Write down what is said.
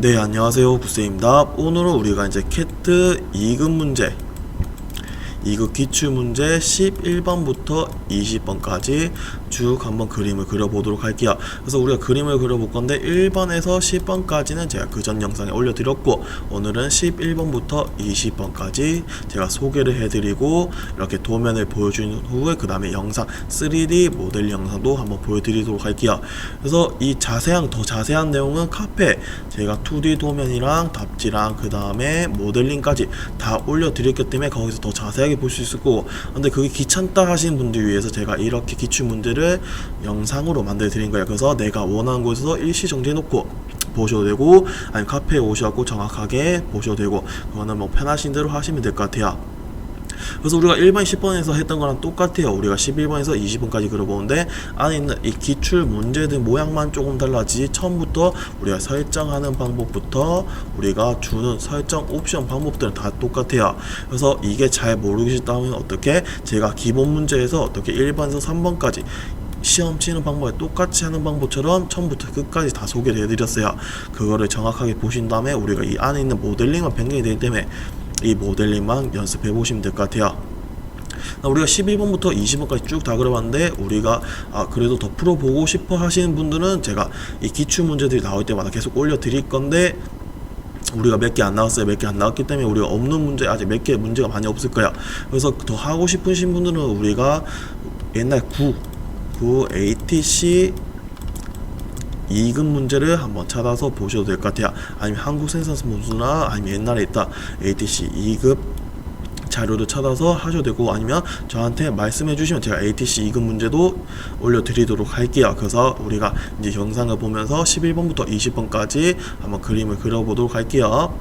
네 안녕하세요. 구세입니다. 오늘은 우리가 이제 캐트 2급 문제 2급 기출 문제 11번부터 20번까지 쭉 한번 그림을 그려보도록 할게요. 그래서 우리가 그림을 그려볼 건데 1번에서 10번까지는 제가 그전 영상에 올려드렸고 오늘은 11번부터 20번까지 제가 소개를 해드리고 이렇게 도면을 보여준 후에 그 다음에 영상 3D 모델 영상도 한번 보여드리도록 할게요. 그래서 이 자세한 더 자세한 내용은 카페 제가 2D 도면이랑 답지랑 그 다음에 모델링까지 다 올려드렸기 때문에 거기서 더 자세하게 볼 수 있을 거고 근데 그게 귀찮다 하시는 분들 위해서 제가 이렇게 기출 문제를 영상으로 만들어 드린 거예요 그래서 내가 원하는 곳에서 일시 정지해 놓고 보셔도 되고 아니면 카페에 오셔갖고 정확하게 보셔도 되고 그거는 뭐 편하신 대로 하시면 될 것 같아요 그래서 우리가 1번 10번에서 했던 거랑 똑같아요. 우리가 11번에서 20번까지 그려보는데 안에 있는 이 기출 문제들 모양만 조금 달라지지 처음부터 우리가 설정하는 방법부터 우리가 주는 설정 옵션 방법들은 다 똑같아요. 그래서 이게 잘 모르겠다면 어떻게 제가 기본 문제에서 어떻게 1번에서 3번까지 시험 치는 방법에 똑같이 하는 방법처럼 처음부터 끝까지 다 소개를 해드렸어요. 그거를 정확하게 보신 다음에 우리가 이 안에 있는 모델링만 변경이 되기 때문에 이 모델링만 연습해 보시면 될 것 같아요. 우리가 11번부터 20번까지 쭉 다 그려봤는데 우리가 아 그래도 더 풀어보고 싶어 하시는 분들은 제가 이 기출 문제들이 나올 때마다 계속 올려 드릴 건데 우리가 몇 개 안 나왔어요. 몇 개 안 나왔기 때문에 우리가 없는 문제 아직 몇 개 문제가 많이 없을 거야. 그래서 더 하고 싶으신 분들은 우리가 옛날 9, 9 ATC 이익은 문제를 한번 찾아서 보셔도 될 것 같아요. 아니면 한국생산수나 아니면 옛날에 있다 ATC 2급 자료도 찾아서 하셔도 되고 아니면 저한테 말씀해 주시면 제가 ATC 이급 문제도 올려드리도록 할게요. 그래서 우리가 이제 영상을 보면서 11번부터 20번까지 한번 그림을 그려보도록 할게요.